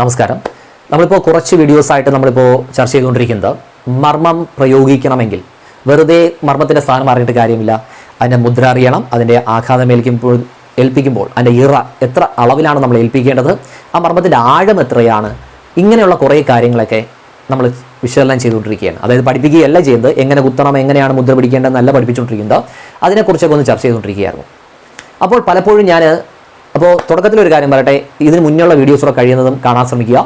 നമസ്കാരം. നമ്മളിപ്പോൾ കുറച്ച് വീഡിയോസായിട്ട് നമ്മളിപ്പോൾ ചർച്ച ചെയ്തുകൊണ്ടിരിക്കുന്നത് മർമ്മം പ്രയോഗിക്കണമെങ്കിൽ. വെറുതെ മർമ്മത്തിന്റെ സ്ഥാനം അറിഞ്ഞിട്ട് കാര്യമില്ല. അതിന്റെ മുദ്ര അറിയണം അതിന്റെ ആഘാതം ഏൽക്കുമ്പോൾ ഏൽപ്പിക്കുമ്പോൾ അതിന്റെ ഇറ എത്ര അളവിലാണ് നമ്മൾ ഏൽപ്പിക്കേണ്ടത് ആ മർമ്മത്തിന്റെ ആഴം എത്രയാണ് ഇങ്ങനെയുള്ള കുറേ കാര്യങ്ങളൊക്കെ നമ്മൾ വിശകലനം ചെയ്തുകൊണ്ടിരിക്കുകയാണ്. അതായത് പഠിപ്പിക്കുകയല്ല ചെയ്യുന്നത് എങ്ങനെ കുത്തണം എങ്ങനെയാണ് മുദ്ര പിടിക്കേണ്ടതെന്നല്ല പഠിപ്പിച്ചുകൊണ്ടിരിക്കുന്നത്. അതിനെക്കുറിച്ചൊക്കെ ഒന്ന് ചർച്ച ചെയ്തുകൊണ്ടിരിക്കുകയായിരുന്നു. അപ്പോൾ പലപ്പോഴും ഞാൻ അപ്പോൾ തുടക്കത്തിൽ ഒരു കാര്യം പറയട്ടെ ഇതിന് മുന്നേയുള്ള വീഡിയോസൂടെ കഴിയുന്നതും കാണാൻ ശ്രമിക്കുക.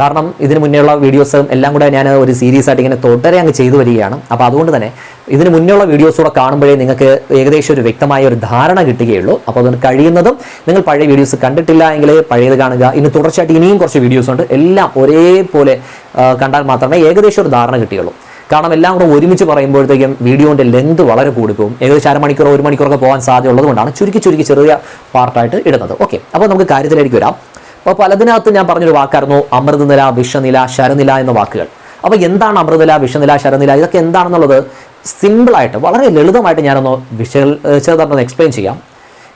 കാരണം ഇതിന് മുന്നേയുള്ള വീഡിയോസും എല്ലാം കൂടെ ഞാൻ ഒരു സീരീസ് ആയിട്ട് ഇങ്ങനെ തുടരെ അങ്ങ് ചെയ്തു വരികയാണ്. അപ്പോൾ അതുകൊണ്ട് തന്നെ ഇതിന് മുന്നേയുള്ള വീഡിയോസൂടെ കാണുമ്പോഴേ നിങ്ങൾക്ക് ഏകദേശം ഒരു വ്യക്തമായ ഒരു ധാരണ കിട്ടുകയുള്ളൂ. അപ്പോൾ അതുകൊണ്ട് കഴിയുന്നതും നിങ്ങൾ പഴയ വീഡിയോസ് കണ്ടിട്ടില്ല എങ്കിൽ പഴയത് കാണുക. ഇനി തുടർച്ചയായിട്ട് ഇനിയും കുറച്ച് വീഡിയോസ് ഉണ്ട്. എല്ലാം ഒരേപോലെ കണ്ടാൽ മാത്രമേ ഏകദേശം ഒരു ധാരണ കിട്ടുകയുള്ളൂ. കാരണം എല്ലാം കൂടെ ഒരുമിച്ച് പറയുമ്പോഴത്തേക്കും വീഡിയോന്റെ ലെന്ത് വളരെ കൂടിപ്പോകും. ഏകദേശം അരമണിക്കൂറോ ഒരു മണിക്കൂറൊക്കെ പോകാൻ സാധ്യത ഉള്ളതുകൊണ്ടാണ് ചുരുക്കി ചുരുക്കി ചെറിയ പാർട്ടായിട്ട് ഇടുന്നത്. ഓക്കെ അപ്പോൾ നമുക്ക് കാര്യത്തിലേക്ക് വരാം. അപ്പോൾ പലതിനകത്ത് ഞാൻ പറഞ്ഞൊരു വാക്കായിരുന്നു അമൃതനില വിഷനില ശരനില എന്ന വാക്കുകൾ. അപ്പോൾ എന്താണ് അമൃതനില വിഷനില ശരനില? ഇതൊക്കെ എന്താണെന്നുള്ളത് സിമ്പിളായിട്ട് വളരെ ലളിതമായിട്ട് ഞാനൊന്ന് വിഷയ ചെറുതായിട്ടൊന്ന് എക്സ്പ്ലെയിൻ ചെയ്യാം.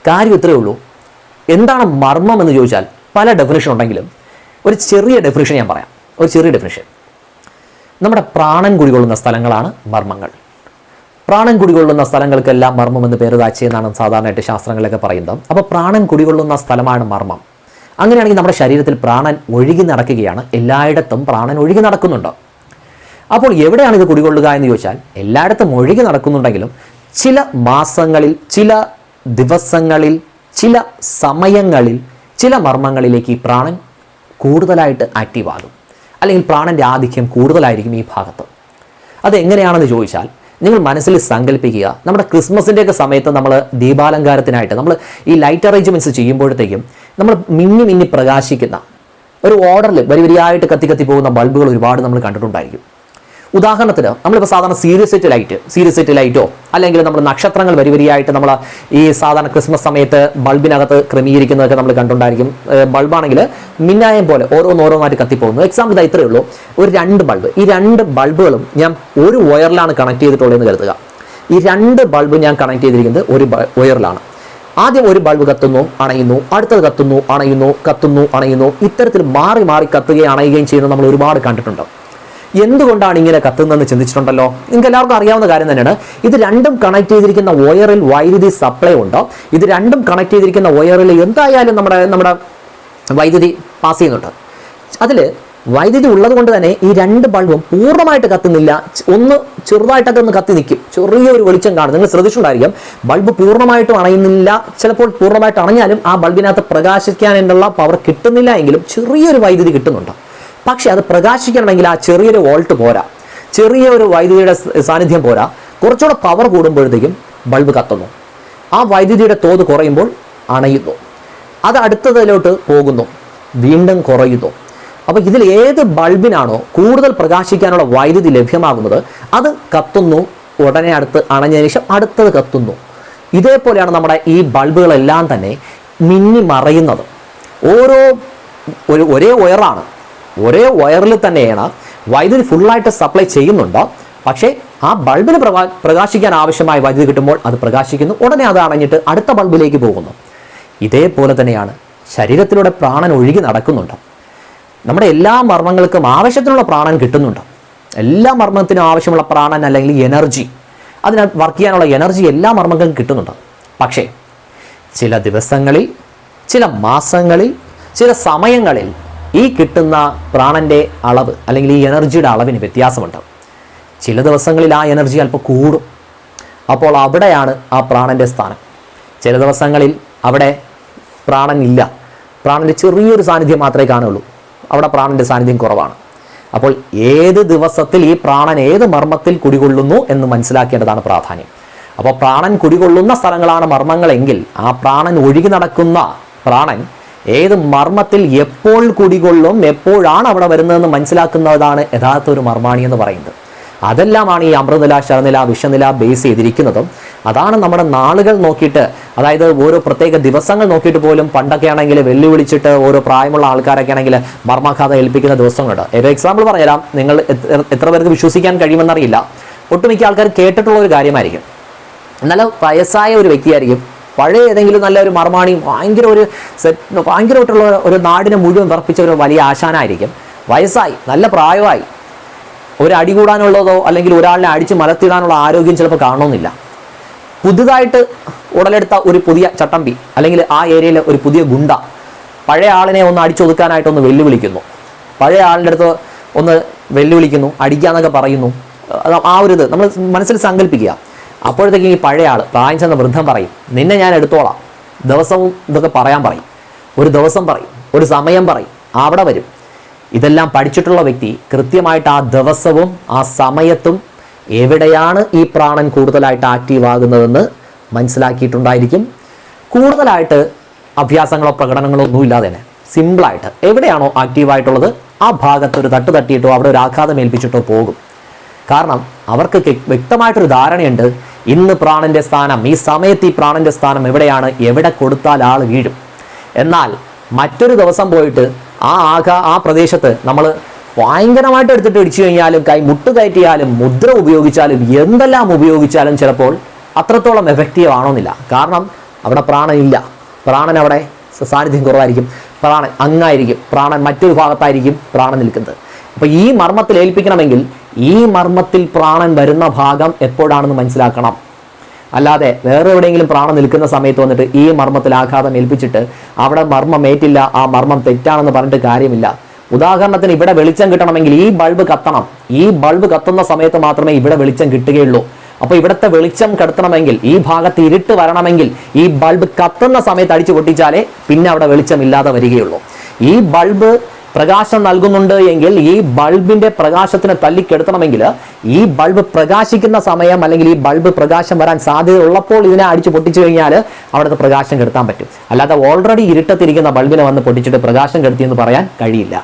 കാര്യം ഇത്രയേ ഉള്ളൂ. എന്താണ് മർമ്മം എന്ന് ചോദിച്ചാൽ പല ഡെഫിനേഷൻ ഉണ്ടെങ്കിലും ഒരു ചെറിയ ഡെഫിനേഷൻ ഞാൻ പറയാം. ഒരു ചെറിയ ഡെഫിനേഷൻ നമ്മുടെ പ്രാണൻ കുടികൊള്ളുന്ന സ്ഥലങ്ങളാണ് മർമ്മങ്ങൾ. പ്രാണൻ കുടികൊള്ളുന്ന സ്ഥലങ്ങൾക്കെല്ലാം മർമ്മം എന്ന് പേര് താച്ചെന്നാണ് സാധാരണയായിട്ട് ശാസ്ത്രങ്ങളിലൊക്കെ പറയുന്നത്. അപ്പോൾ പ്രാണൻ കുടികൊള്ളുന്ന സ്ഥലമാണ് മർമ്മം. അങ്ങനെയാണെങ്കിൽ നമ്മുടെ ശരീരത്തിൽ പ്രാണൻ ഒഴുകി നടക്കുകയാണ്. എല്ലായിടത്തും പ്രാണൻ ഒഴുകി നടക്കുന്നുണ്ട്. അപ്പോൾ എവിടെയാണ് ഇത് കുടികൊള്ളുക എന്ന് ചോദിച്ചാൽ എല്ലായിടത്തും ഒഴുകി നടക്കുന്നുണ്ടെങ്കിലും ചില മാസങ്ങളിൽ ചില ദിവസങ്ങളിൽ ചില സമയങ്ങളിൽ ചില മർമ്മങ്ങളിലേക്ക് ഈ പ്രാണൻ കൂടുതലായിട്ട് ആക്റ്റീവ് ആകും. അല്ലെങ്കിൽ പ്രാണന്റെ ആധിക്യം കൂടുതലായിരിക്കും ഈ ഭാഗത്ത്. അതെങ്ങനെയാണെന്ന് ചോദിച്ചാൽ നിങ്ങൾ മനസ്സിൽ സങ്കല്പിക്കുക നമ്മുടെ ക്രിസ്മസിന്റെയൊക്കെ സമയത്ത് നമ്മൾ ദീപാലങ്കാരത്തിനായിട്ട് നമ്മൾ ഈ ലൈറ്റ് അറേഞ്ച്മെന്റ്സ് ചെയ്യുമ്പോഴത്തേക്കും നമ്മൾ മിന്നി മിന്നി പ്രകാശിക്കുന്ന ഒരു ഓർഡറിൽ വരി വരിയായിട്ട് കത്തി കത്തി പോകുന്ന ബൾബുകൾ ഒരുപാട് നമ്മൾ കണ്ടിട്ടുണ്ടായിരിക്കും. ഉദാഹരണത്തിന് നമ്മളിപ്പോൾ സാധാരണ series set light series set ലൈറ്റോ അല്ലെങ്കിൽ നമ്മൾ നക്ഷത്രങ്ങൾ വരി വരിയായിട്ട് നമ്മൾ ഈ സാധാരണ ക്രിസ്മസ് സമയത്ത് ബൾബിനകത്ത് ക്രമീകരിക്കുന്നതൊക്കെ നമ്മൾ കണ്ടുണ്ടായിരിക്കും. ബൾബാണെങ്കിൽ മിന്നായം പോലെ ഓരോന്നോരോന്നായിട്ട് കത്തിപ്പോകുന്നു. എക്സാമ്പിൾ ഇതാ ഇത്രയേ ഉള്ളൂ. ഒരു രണ്ട് ബൾബ്. ഈ രണ്ട് ബൾബുകളും ഞാൻ ഒരു വയറിലാണ് കണക്ട് ചെയ്തിട്ടുള്ളതെന്ന് കരുതുക. ഈ രണ്ട് ബൾബ് ഞാൻ കണക്ട് ചെയ്തിരിക്കുന്നത് ഒരു വയറിലാണ് ആദ്യം ഒരു ബൾബ് കത്തുന്നു അണയുന്നു. അടുത്തത് കത്തുന്നു അണയുന്നു കത്തുന്നു അണയുന്നു. ഇത്തരത്തിൽ മാറി മാറി കത്തുകയും അണയുകയും ചെയ്യുന്നത് നമ്മൾ ഒരുപാട് കണ്ടിട്ടുണ്ട്. എന്തുകൊണ്ടാണ് ഇങ്ങനെ കത്തുന്നതെന്ന് ചിന്തിച്ചിട്ടുണ്ടല്ലോ? നിങ്ങൾക്ക് എല്ലാവർക്കും അറിയാവുന്ന കാര്യം തന്നെയാണ്. ഇത് രണ്ടും കണക്ട് ചെയ്തിരിക്കുന്ന വയറിൽ വൈദ്യുതി സപ്ലൈ ഉണ്ടോ. ഇത് രണ്ടും കണക്ട് ചെയ്തിരിക്കുന്ന വയറിൽ എന്തായാലും നമ്മുടെ നമ്മുടെ വൈദ്യുതി പാസ് ചെയ്യുന്നുണ്ട്. അതിൽ വൈദ്യുതി ഉള്ളത് കൊണ്ട് തന്നെ ഈ രണ്ട് ബൾബും പൂർണമായിട്ട് കത്തുന്നില്ല. ഒന്ന് ചെറുതായിട്ടൊക്കെ ഒന്ന് കത്തി നിൽക്കും. ചെറിയൊരു വെളിച്ചം കാണും. നിങ്ങൾ ശ്രദ്ധിച്ചിട്ടുണ്ടായിരിക്കും. ബൾബ് പൂർണമായിട്ടും അണയുന്നില്ല. ചിലപ്പോൾ പൂർണമായിട്ട് അണഞ്ഞാലും ആ ബൾബിനകത്ത് പ്രകാശിക്കാനുള്ള പവർ കിട്ടുന്നില്ല എങ്കിലും ചെറിയൊരു വൈദ്യുതി കിട്ടുന്നുണ്ട്. പക്ഷെ അത് പ്രകാശിക്കണമെങ്കിൽ ആ ചെറിയൊരു വോൾട്ട് പോരാ. ചെറിയ ഒരു വൈദ്യുതിയുടെ സാന്നിധ്യം പോരാ. കുറച്ചുകൂടെ പവർ കൂടുമ്പോഴത്തേക്കും ബൾബ് കത്തുന്നു. ആ വൈദ്യുതിയുടെ തോത് കുറയുമ്പോൾ അണയുന്നു. അത് അടുത്തതിലോട്ട് പോകുന്നു. വീണ്ടും കുറയുന്നു. അപ്പോൾ ഇതിൽ ഏത് ബൾബിനാണോ കൂടുതൽ പ്രകാശിക്കാനുള്ള വൈദ്യുതി ലഭ്യമാകുന്നത് അത് കത്തുന്നു ഉടനെ അടുത്ത് അണഞ്ഞതിന് ശേഷം അടുത്തത് കത്തുന്നു. ഇതേപോലെയാണ് നമ്മുടെ ഈ ബൾബുകളെല്ലാം തന്നെ മിന്നി മറയുന്നത് ഓരോ ഒരു ഒരേ വയറാണ് ഒരേ വയറിൽ തന്നെയാണ് വൈദ്യുതി ഫുള്ളായിട്ട് സപ്ലൈ ചെയ്യുന്നുണ്ട്. പക്ഷേ ആ ബൾബിന് പ്രകാ പ്രകാശിക്കാൻ ആവശ്യമായ വൈദ്യുതി കിട്ടുമ്പോൾ അത് പ്രകാശിക്കുന്നു. ഉടനെ അത് അണഞ്ഞിട്ട് അടുത്ത ബൾബിലേക്ക് പോകുന്നു. ഇതേപോലെ തന്നെയാണ് ശരീരത്തിലൂടെ പ്രാണൻ ഒഴുകി നടക്കുന്നുണ്ട്. നമ്മുടെ എല്ലാ മർമ്മങ്ങൾക്കും ആവശ്യത്തിനുള്ള പ്രാണൻ കിട്ടുന്നുണ്ട്. എല്ലാ മർമ്മത്തിനും ആവശ്യമുള്ള പ്രാണൻ അല്ലെങ്കിൽ എനർജി അതിന് വർക്ക് ചെയ്യാനുള്ള എനർജി എല്ലാ മർമ്മങ്ങൾക്കും കിട്ടുന്നുണ്ട്. പക്ഷേ ചില ദിവസങ്ങളിൽ ചില മാസങ്ങളിൽ ചില സമയങ്ങളിൽ ഈ കിട്ടുന്ന പ്രാണന്റെ അളവ് അല്ലെങ്കിൽ ഈ എനർജിയുടെ അളവിന് വ്യത്യാസമുണ്ട്. ചില ദിവസങ്ങളിൽ ആ എനർജി അല്പം കൂടും. അപ്പോൾ അവിടെയാണ് ആ പ്രാണന്റെ സ്ഥാനം. ചില ദിവസങ്ങളിൽ അവിടെ പ്രാണൻ ഇല്ല. പ്രാണന്റെ ചെറിയൊരു സാന്നിധ്യം മാത്രമേ കാണുള്ളൂ അവിടെ പ്രാണന്റെ സാന്നിധ്യം കുറവാണ്. അപ്പോൾ ഏത് ദിവസത്തിൽ ഈ പ്രാണൻ ഏത് മർമ്മത്തിൽ കുടികൊള്ളുന്നു എന്ന് മനസ്സിലാക്കേണ്ടതാണ് പ്രാധാന്യം. അപ്പോൾ പ്രാണൻ കുടികൊള്ളുന്ന സ്ഥലങ്ങളാണ് മർമ്മങ്ങളെങ്കിൽ ആ പ്രാണൻ ഒഴുകി നടക്കുന്ന പ്രാണൻ ഏത് മർമ്മത്തിൽ എപ്പോൾ കുടികൊള്ളും എപ്പോഴാണ് അവിടെ വരുന്നതെന്ന് മനസ്സിലാക്കുന്നതാണ് യഥാർത്ഥ ഒരു മർമാണി എന്ന് പറയുന്നത്. അതെല്ലാമാണ് ഈ അമൃതനില ശരനില വിഷനില ബേസ് ചെയ്തിരിക്കുന്നതും. അതാണ് നമ്മുടെ നാളുകൾ നോക്കിയിട്ട് അതായത് ഓരോ പ്രത്യേക ദിവസങ്ങൾ നോക്കിയിട്ട് പോലും പണ്ടൊക്കെ ആണെങ്കിൽ വെല്ലുവിളിച്ചിട്ട് ഓരോ പ്രായമുള്ള ആൾക്കാരൊക്കെ ആണെങ്കിൽ മർമ്മഘാത ഏൽപ്പിക്കുന്ന ദിവസങ്ങളുണ്ട്. ഒരു എക്സാമ്പിൾ പറയാം നിങ്ങൾ എത്ര- പേർക്ക് വിശ്വസിക്കാൻ കഴിയുമെന്നറിയില്ല. ഒട്ടുമിക്ക ആൾക്കാർ കേട്ടിട്ടുള്ള ഒരു കാര്യമായിരിക്കും. എന്നാൽ വയസ്സായ ഒരു വ്യക്തിയായിരിക്കും പഴയ ഏതെങ്കിലും നല്ല ഒരു മർമാണിയും ഭയങ്കര ഒരു സെറ്റ് ഭയങ്കരമായിട്ടുള്ള ഒരു നാടിനെ മുഴുവൻ വിറപ്പിച്ച ഒരു വലിയ ആശാനായിരിക്കും. വയസ്സായി നല്ല പ്രായമായി. ഒരു അടി കൂടാനുള്ളതോ അല്ലെങ്കിൽ ഒരാളിനെ അടിച്ച് മലത്തിടാനുള്ള ആരോഗ്യം ചിലപ്പോൾ കാണണമെന്നില്ല. പുതുതായിട്ട് ഉടലെടുത്ത ഒരു പുതിയ ചട്ടമ്പി അല്ലെങ്കിൽ ആ ഏരിയയിലെ ഒരു പുതിയ ഗുണ്ട പഴയ ആളിനെ ഒന്ന് അടിച്ചൊതുക്കാനായിട്ടൊന്ന് വെല്ലുവിളിക്കുന്നു. പഴയ ആളിന്റെ അടുത്ത് ഒന്ന് വെല്ലുവിളിക്കുന്നു അടിക്കാന്നൊക്കെ പറയുന്നു. ആ ഒരു ഇത് നമ്മൾ മനസ്സിൽ സങ്കല്പിക്കുക. അപ്പോഴത്തേക്കും ഈ പഴയ ആൾ പ്രായം ചെന്ന വൃദ്ധം പറയും നിന്നെ ഞാൻ എടുത്തോളാം. ദിവസവും ഇതൊക്കെ പറയാൻ പറയും. ഒരു ദിവസം പറയും ഒരു സമയം പറയും അവിടെ വരും. ഇതെല്ലാം പഠിച്ചിട്ടുള്ള വ്യക്തി കൃത്യമായിട്ട് ആ ദിവസവും ആ സമയത്തും എവിടെയാണ് ഈ പ്രാണൻ കൂടുതലായിട്ട് ആക്റ്റീവ് ആകുന്നതെന്ന് മനസ്സിലാക്കിയിട്ടുണ്ടായിരിക്കും. കൂടുതലായിട്ട് അഭ്യാസങ്ങളോ പ്രകടനങ്ങളോ ഒന്നും ഇല്ലാതെ തന്നെ. സിമ്പിളായിട്ട് എവിടെയാണോ ആക്റ്റീവായിട്ടുള്ളത് ആ ഭാഗത്ത് ഒരു തട്ട് തട്ടിയിട്ടോ അവിടെ ഒരു ആഘാതം ഏൽപ്പിച്ചിട്ടോ പോകും. കാരണം അവർക്ക് വ്യക്തമായിട്ടൊരു ധാരണയുണ്ട് ഇന്ന് പ്രാണന്റെ സ്ഥാനം ഈ സമയത്ത് ഈ പ്രാണന്റെ സ്ഥാനം എവിടെയാണ്? എവിടെ കൊടുത്താൽ ആൾ വീഴും? എന്നാൽ മറ്റൊരു ദിവസം പോയിട്ട് ആ ആഘ ആ പ്രദേശത്ത് നമ്മൾ ഭയങ്കരമായിട്ട് എടുത്തിട്ട് ഇടിച്ചു കഴിഞ്ഞാലും കൈ മുട്ട് കയറ്റിയാലും മുദ്ര ഉപയോഗിച്ചാലും എന്തെല്ലാം ഉപയോഗിച്ചാലും ചിലപ്പോൾ അത്രത്തോളം എഫക്റ്റീവ് ആണോന്നില്ല കാരണം അവിടെ പ്രാണൻ ഇല്ല പ്രാണൻ അവിടെ സാന്നിധ്യം കുറവായിരിക്കും. പ്രാണൻ അങ്ങായിരിക്കും. പ്രാണൻ മറ്റൊരു ഭാഗത്തായിരിക്കും പ്രാണൻ നിൽക്കുന്നത്. അപ്പോൾ ഈ മർമ്മത്തിൽ ഏൽപ്പിക്കണമെങ്കിൽ ഈ മർമ്മത്തിൽ പ്രാണൻ വരുന്ന ഭാഗം എപ്പോഴാണെന്ന് മനസ്സിലാക്കണം. അല്ലാതെ വേറെ എവിടെയെങ്കിലും പ്രാണം നിൽക്കുന്ന സമയത്ത് വന്നിട്ട് ഈ മർമ്മത്തിൽ ആഘാതം ഏൽപ്പിച്ചിട്ട് അവിടെ മർമ്മം ഏറ്റില്ല ആ മർമ്മം തെറ്റാണെന്ന് പറഞ്ഞിട്ട് കാര്യമില്ല. ഉദാഹരണത്തിന് ഇവിടെ വെളിച്ചം കിട്ടണമെങ്കിൽ ഈ ബൾബ് കത്തണം. ഈ ബൾബ് കത്തുന്ന സമയത്ത് മാത്രമേ ഇവിടെ വെളിച്ചം കിട്ടുകയുള്ളൂ. അപ്പോൾ ഇവിടുത്തെ വെളിച്ചം കടത്തണമെങ്കിൽ ഈ ഭാഗത്ത് ഇരുട്ട് വരണമെങ്കിൽ ഈ ബൾബ് കത്തുന്ന സമയത്ത് അടിച്ചു പൊട്ടിച്ചാലേ പിന്നെ അവിടെ വെളിച്ചം ഇല്ലാതെ വരികയുള്ളൂ. ഈ ബൾബ് പ്രകാശം നൽകുന്നുണ്ട് എങ്കിൽ ഈ ബൾബിന്റെ പ്രകാശത്തിന് തല്ലിക്കെടുത്തണമെങ്കിൽ ഈ ബൾബ് പ്രകാശിക്കുന്ന സമയം അല്ലെങ്കിൽ ഈ ബൾബ് പ്രകാശം വരാൻ സാധ്യത ഉള്ളപ്പോൾ ഇതിനെ അടിച്ച് പൊട്ടിച്ചു കഴിഞ്ഞാൽ അവിടുത്തെ പ്രകാശം കെടുത്താൻ പറ്റും. അല്ലാതെ ഓൾറെഡി ഇരുട്ടത്തിരിക്കുന്ന ബൾബിനെ വന്ന് പൊട്ടിച്ചിട്ട് പ്രകാശം കെടുത്തി എന്ന് പറയാൻ കഴിയില്ല.